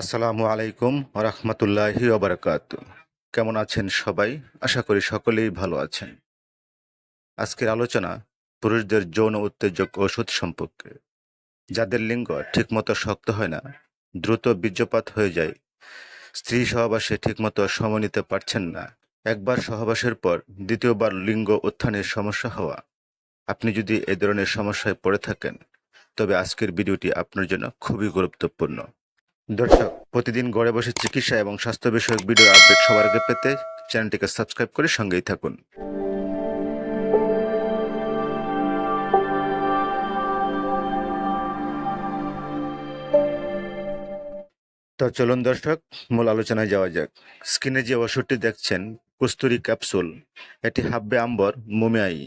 আসসালামু আলাইকুম রহমতুল্লাহি ওবরাকাত কেমন আছেন সবাই? আশা করি সকলেই ভালো আছেন। আজকের আলোচনা পুরুষদের যৌন উত্তেজক ওষুধ সম্পর্কে। যাদের লিঙ্গ ঠিকমতো শক্ত হয় না, দ্রুত বীর্যপাত হয়ে যায়, স্ত্রী সহবাসে ঠিকমতো সময় নিতে পারছেন না, একবার সহবাসের পর দ্বিতীয়বার লিঙ্গ উত্থানের সমস্যা হওয়া। আপনি যদি এ ধরনের সমস্যায় পড়ে থাকেন, তবে আজকের ভিডিওটি আপনার জন্য খুবই গুরুত্বপূর্ণ। দর্শক, প্রতিদিন ঘরে বসে চিকিৎসা এবং স্বাস্থ্য বিষয়ক ভিডিও আপডেট সবার আগে পেতে চ্যানেলটিকে সাবস্ক্রাইব করে সঙ্গেই থাকুন। তো চলুন দর্শক, মূল আলোচনায় যাওয়া যাক। স্ক্রিনে যে ওষুধটি দেখছেন, কস্তুরি ক্যাপসুল, এটি হাব্বে আম্বর, মোমিয়াই।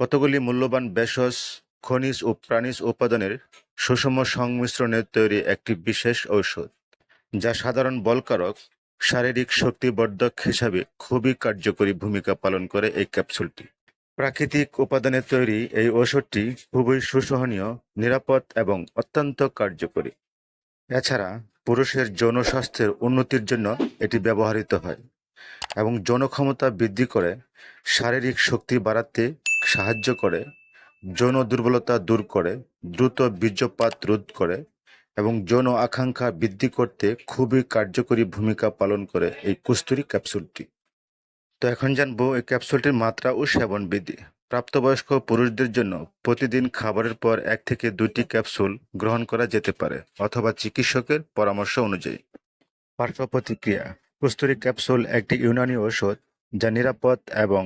কতগুলি মূল্যবান ভেষজ খনিজ ও প্রাণীজ উপাদানের সুষম সংমিশ্রণের তৈরি একটি বিশেষ ঔষধ, যা সাধারণ বলকারক শারীরিক শক্তিবর্ধক হিসাবে খুবই কার্যকরী ভূমিকা পালন করে এই ক্যাপসুলটি। প্রাকৃতিক উপাদানে তৈরি এই ঔষধটি খুবই সুসহনীয়, নিরাপদ এবং অত্যন্ত কার্যকরী। এছাড়া পুরুষের যৌন স্বাস্থ্যের উন্নতির জন্য এটি ব্যবহৃত হয় এবং যৌন ক্ষমতা বৃদ্ধি করে শারীরিক শক্তি বাড়াতে সাহায্য করে যৌন দুর্বলতা দূর করে, দ্রুত বীর্যপাত রোধ করে এবং যৌন আকাঙ্ক্ষা বৃদ্ধি করতে খুবই কার্যকরী ভূমিকা পালন করে এই কস্তুরি ক্যাপসুলটি। তো এখন জানব এই ক্যাপসুলটির মাত্রা ও সেবন বিধি। প্রাপ্তবয়স্ক পুরুষদের জন্য প্রতিদিন খাবারের পর এক থেকে দুইটি ক্যাপসুল গ্রহণ করা যেতে পারে অথবা চিকিৎসকের পরামর্শ অনুযায়ী। পার্শ্ব প্রতিক্রিয়া। কস্তুরি ক্যাপসুল একটি ইউনানি ঔষধ যা নিরাপদ এবং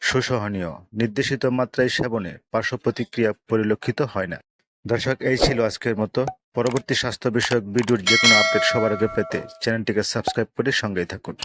সুসহনীয়। নির্দেশিত মাত্রায় সেবনে পার্শ্ব প্রতিক্রিয়া পরিলক্ষিত হয় না। দর্শক, এই ছিল আজকের মতো। পরবর্তী স্বাস্থ্য বিষয়ক ভিডিওর যে কোনো আপডেট সবার আগে পেতে চ্যানেলটিকে সাবস্ক্রাইব করে সঙ্গেই থাকুন।